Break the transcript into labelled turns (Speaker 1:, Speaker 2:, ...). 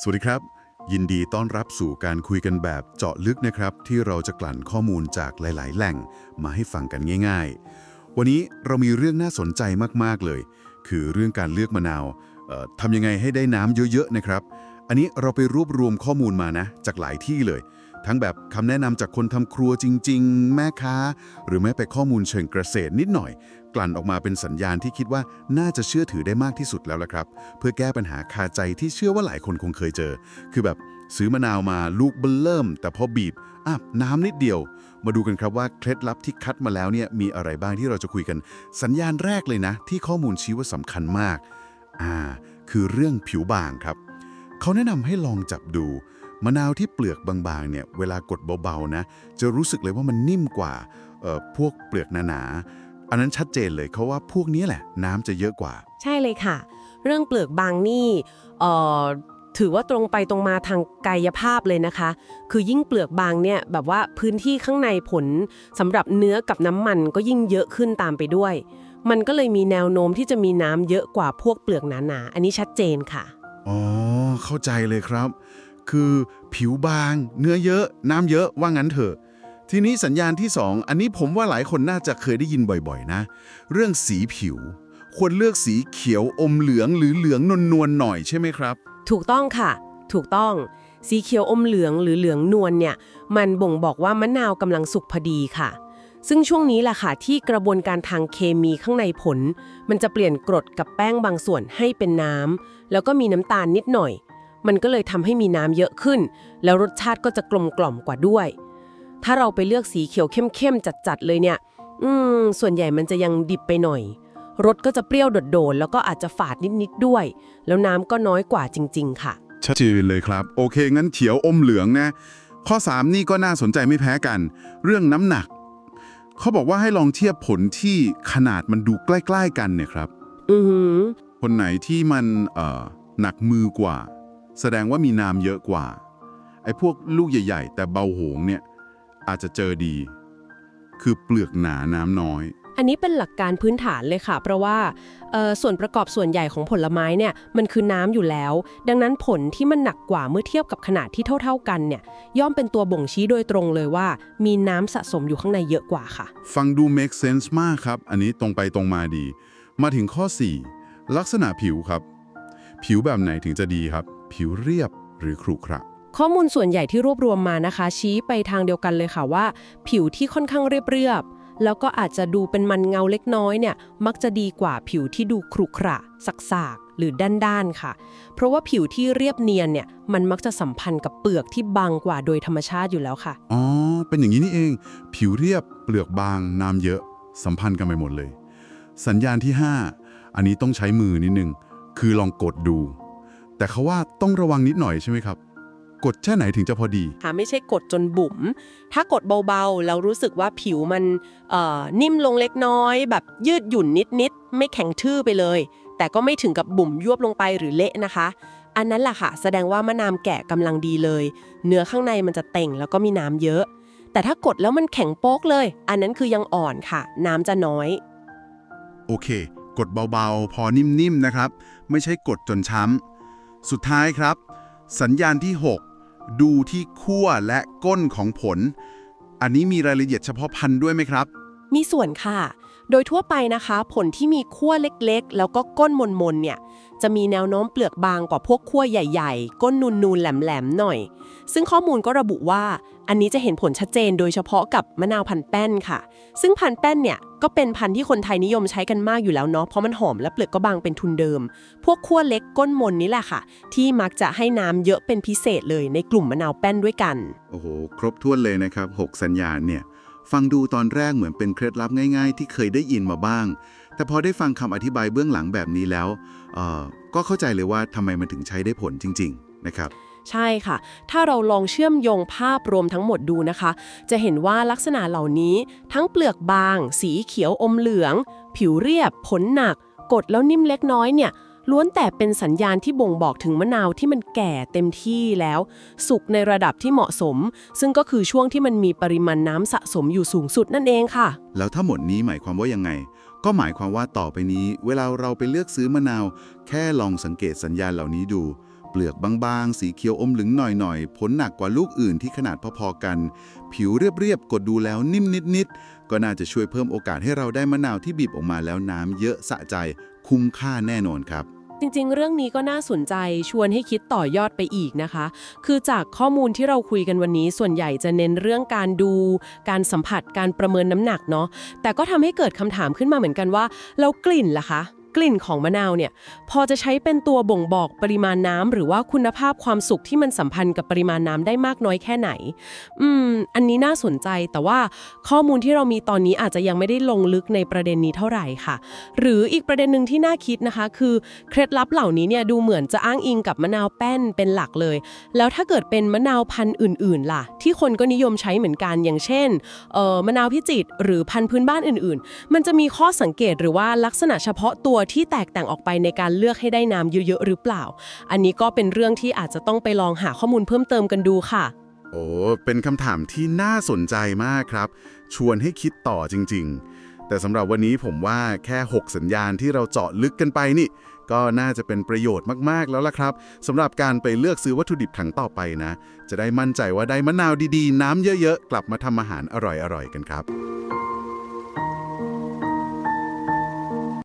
Speaker 1: สวัสดีครับ ยินดีต้อนรับสู่การคุยกันแบบเจาะลึกนะครับ ที่เราจะกลั่นข้อมูลจากหลาย ๆ แหล่งมาให้ฟังกันง่าย ๆ วันนี้เรามีเรื่องน่าสนใจมากๆเลย คือเรื่องการเลือกมะนาวเอ่อทำยังไงให้ได้น้ำเยอะ ๆ นะครับ อันนี้เราไปรวบรวมข้อมูลมานะ จากหลายที่เลย ทั้งแบบคำแนะนำจากคนทำครัวจริง ๆ แม่ค้า หรือแม้แต่ข้อมูลเชิงเกษตรนิดหน่อย กลั่นออกมาเป็นสัญญาณที่คิดว่าน่าจะเชื่อถือได้มากที่สุดแล้วละครับ เพื่อแก้ปัญหาคาใจที่เชื่อว่าหลายคนคงเคยเจอ คือแบบซื้อมะนาวมาลูกเบลเริ่ม แต่พอบีบอะน้ำนิดเดียว มาดูกันครับว่าเคล็ดลับที่คัดมาแล้วเนี่ยมีอะไรบ้างที่เราจะคุยกัน สัญญาณแรกเลยนะ ที่ข้อมูลชี้ว่าสำคัญมากอ่าคือเรื่องผิวบางครับ เขาแนะนำให้ลองจับดู มะนาวที่เปลือกบางๆเนี่ยเวลากดเบาๆนะจะรู้สึกเลยว่ามันนิ่มกว่าเอ่อพวกเปลือกหนาๆอันนั้นชัดเจนเลยเขาว่าพวกนี้แหละ น้ำจะเยอะกว่า
Speaker 2: ใช่เลยค่ะ เรื่องเปลือกบางนี่เอ่อถือว่าตรงไปตรงมาทางกายภาพเลยนะคะ คือยิ่งเปลือกบางเนี่ยแบบว่าพื้นที่ข้างในผลสำหรับเนื้อกับน้ำมันก็ยิ่งเยอะขึ้นตามไปด้วย มันก็เลยมีแนวโน้มที่จะมีน้ำเยอะกว่าพวกเปลือกหนาๆ อันนี้ชัดเจนค่ะ
Speaker 1: อ๋อ เข้าใจเลยครับ คือผิวบาง เนื้อเยอะ น้ำเยอะว่างั้นเถอะ ทีนี้สัญญาณที่ 2 อันนี้ผมว่าหลายคนน่าจะเคยได้ยินบ่อยๆ นะ เรื่องสีผิว ควรเลือกสีเขียวอมเหลืองหรือเหลืองนวลๆหน่อยใช่ไหมครับ
Speaker 2: ถูกต้องค่ะ ถูกต้อง สีเขียวอมเหลืองหรือเหลืองนวลเนี่ย มันบ่งบอกว่ามะนาวกำลังสุกพอดีค่ะซึ่งช่วงนี้แหละค่ะที่กระบวนการทางเคมีข้างในผล มันจะเปลี่ยนกรดกับแป้งบางส่วนให้เป็นน้ำแล้วก็มีน้ำตาลนิดหน่อย มันก็เลยทำให้มีน้ำเยอะขึ้น แล้วรสชาติก็จะกลมกล่อมกว่าด้วย ถ้าเราไปเลือกสีเขียวเข้มๆจัดๆเลยเนี่ย อืม ส่วนใหญ่มันจะยังดิบไปหน่อย รสก็จะเปรี้ยวโดดๆแล้วก็อาจจะฝาดนิดๆด้วย แล้วน้ำก็น้อยกว่าจริง ๆ ค่ะ
Speaker 1: ชัดเจนเลยครับ โอเค งั้นเขียวอมเหลืองนะ ข้อ 3 นี่ก็น่าสนใจไม่แพ้กัน เรื่องน้ำหนัก เขาบอกว่าให้ลองเทียบผลที่ขนาดมันดูใกล้ ๆ กันเนี่ยครับ
Speaker 2: อือหือ
Speaker 1: คนไหนที่มันเอ่อหนักมือกว่า แสดงว่ามีน้ำเยอะกว่า ไอ้พวกลูกใหญ่ ๆ แต่เบาโหงเนี่ยอาจจะเจอดี คือเปลือกหนาน้ำน้อย
Speaker 2: อันนี้เป็นหลักการพื้นฐานเลยค่ะ เพราะว่าเอ่อส่วนประกอบส่วนใหญ่ของผลไม้เนี่ยมันคือน้ำอยู่แล้ว ดังนั้นผลที่มันหนักกว่าเมื่อเทียบกับขนาดที่เท่า ๆกันเนี่ยย่อมเป็นตัวบ่งชี้โดยตรงเลยว่า มีน้ำสะสมอยู่ข้างในเยอะกว่าค่ะ
Speaker 1: ฟังดู make sense มากครับ อันนี้ตรงไปตรงมาดี มาถึงข้อ 4 ลักษณะผิวครับ ผิวแบบไหนถึงจะดีครับ ผิวเรียบหรือขรุขระ
Speaker 2: ข้อมูลส่วนใหญ่ที่รวบรวมมานะคะ ชี้ไปทางเดียวกันเลยค่ะว่า ผิวที่ค่อนข้างเรียบๆแล้วก็อาจจะดูเป็นมันเงาเล็กน้อยเนี่ย มักจะดีกว่าผิวที่ดูขรุขระสักๆหรือด้านๆค่ะ เพราะว่าผิวที่เรียบเนียนเนี่ย มันมักจะสัมพันธ์กับเปลือกที่บางกว่าโดยธรรมชาติอยู่แล้วค่ะ
Speaker 1: อ๋อ เป็นอย่างนี้นี่เอง ผิวเรียบเปลือกบางน้ำเยอะ สัมพันธ์กันไปหมดเลย สัญญาณที่ 5 อันนี้ต้องใช้มือนิดนึง คือลองกดดู แต่เขาว่าต้องระวังนิดหน่อยใช่ไหมครับ กดแค่ไหนถึงจะพอดี
Speaker 2: ค่ะไม่ใช่กดจนบุ๋ม ถ้ากดเบาๆ แล้วรู้สึกว่าผิวมันเอ่อนิ่มลงเล็กน้อย แบบยืดหยุ่นนิดๆ ไม่แข็งทื่อไปเลย แต่ก็ไม่ถึงกับบุ๋มยวบลงไปหรือเละนะคะ อันนั้นแหละค่ะ แสดงว่ามะนาวแกะกำลังดีเลย เนื้อข้างในมันจะเต่งแล้วก็มีน้ำเยอะ แต่ถ้ากดแล้วมันแข็งโป๊กเลย อันนั้นคือยังอ่อนค่ะ น้ำจะน้อย
Speaker 1: โอเค กดเบาๆ พอนิ่มๆนะครับ ไม่ใช่กดจนช้ำ สุดท้ายครับ สัญญาณที่ 6 ดูที่ขั้วและก้นของผล อันนี้มีรายละเอียดเฉพาะพันธุ์ด้วยไหมครับ
Speaker 2: มีส่วนค่ะ โดยทั่วไปนะคะ ผลที่มีขั้วเล็กๆ แล้วก็ก้นมนๆเนี่ยจะมีแนวโน้มเปลือกบางกว่าพวกขั้วใหญ่ๆ ก้นนูนๆแหลมๆหน่อย ซึ่งข้อมูลก็ระบุว่า อันนี้จะเห็นผลชัดเจนโดยเฉพาะกับมะนาวพันแป้นค่ะ ซึ่งพันแป้นเนี่ยก็เป็นพันธุ์ที่คนไทยนิยมใช้กันมากอยู่แล้วเนาะเพราะมันหอมและเปลือกก็บางเป็นทุนเดิม พวกขั้วเล็กก้นมนนี่แหละค่ะ ที่มักจะให้น้ำเยอะเป็นพิเศษเลยในกลุ่มมะนาวแป้นด้วยกัน
Speaker 1: โอ้โห ครบถ้วนเลยนะครับ 6 สัญญาณเนี่ย ฟังดูตอนแรกเหมือนเป็นเคล็ดลับง่าย ๆ ที่เคยได้ยินมาบ้าง แต่พอได้ฟังคำอธิบายเบื้องหลังแบบนี้แล้วก็เข้าใจเลยว่าทำไมมันถึงใช้ได้ผลจริง ๆ นะครับ
Speaker 2: ใช่ค่ะ ถ้าเราลองเชื่อมโยงภาพรวมทั้งหมดดูนะคะ จะเห็นว่าลักษณะเหล่านี้ ทั้งเปลือกบาง สีเขียวอมเหลือง ผิวเรียบ ผลหนัก กดแล้วนิ่มเล็กน้อยเนี่ย ล้วนแต่เป็นสัญญาณที่บ่งบอกถึงมะนาวที่มันแก่เต็มที่แล้ว สุกในระดับที่เหมาะสม ซึ่งก็คือช่วงที่มันมีปริมาณน้ำสะสมอยู่สูงสุดนั่นเองค่ะ
Speaker 1: แล้วทั้งหมดนี้หมายความว่ายังไง ก็หมายความว่าต่อไปนี้ เวลาเราไปเลือกซื้อมะนาว แค่ลองสังเกตสัญญาณเหล่านี้ดู เปลือกบางๆ สีเขียวอมเหลืองหน่อยๆผลหนักกว่าลูกอื่นที่ขนาดพอๆกัน ผิวเรียบๆกดดูแล้วนิ่มนิดๆก็น่าจะช่วยเพิ่มโอกาสให้เราได้มะนาวที่บีบออกมาแล้วน้ำเยอะสะใจ คุ้มค่าแน่นอนครับ
Speaker 2: จริงๆ เรื่องนี้ก็น่าสนใจชวนให้คิดต่อยอดไปอีกนะคะ คือจากข้อมูลที่เราคุยกันวันนี้ส่วนใหญ่จะเน้นเรื่องการดู การสัมผัสการประเมินน้ำหนักเนาะแต่ก็ทำให้เกิดคำถามขึ้นมาเหมือนกันว่าแล้วกลิ่นล่ะคะ กลิ่นของมะนาวเนี่ยพอจะใช้เป็นตัวบ่งบอกปริมาณน้ำหรือว่าคุณภาพความสุขที่มันสัมพันธ์กับปริมาณน้ำได้มากน้อยแค่ไหน อืม อันนี้น่าสนใจแต่ว่าข้อมูลที่เรามีตอนนี้อาจจะยังไม่ได้ลงลึกในประเด็นนี้เท่าไหร่ค่ะ หรืออีกประเด็นหนึ่งที่น่าคิดนะคะ คือเคล็ดลับเหล่านี้เนี่ยดูเหมือนจะอ้างอิงกับมะนาวแป้นเป็นหลักเลย แล้วถ้าเกิดเป็นมะนาวพันธุ์อื่น ๆ ล่ะ ที่คนก็นิยมใช้เหมือนกันอย่างเช่นเอ่อมะนาวพิจิตรหรือพันธุ์พื้นบ้านอื่น ๆ มันจะมีข้อสังเกตหรือว่าลักษณะเฉพาะตัวที่แตกต่างออกไปในการเลือกให้ได้น้ำเยอะๆหรือเปล่า อันนี้ก็เป็นเรื่องที่อาจจะต้องไปลองหาข้อมูลเพิ่มเติมกันดูค่ะ
Speaker 1: โอ้เป็นคำถามที่น่าสนใจมากครับ ชวนให้คิดต่อจริง ๆ แต่สำหรับวันนี้ผมว่าแค่ 6 สัญญาณที่เราเจาะลึกกันไปนี่ ก็น่าจะเป็นประโยชน์มากๆแล้วล่ะครับสำหรับการไปเลือกซื้อวัตถุดิบครั้งต่อไปนะ จะได้มั่นใจว่าได้มะนาวดีๆ น้ำเยอะๆ กลับมาทำอาหารอร่อยๆกันครับ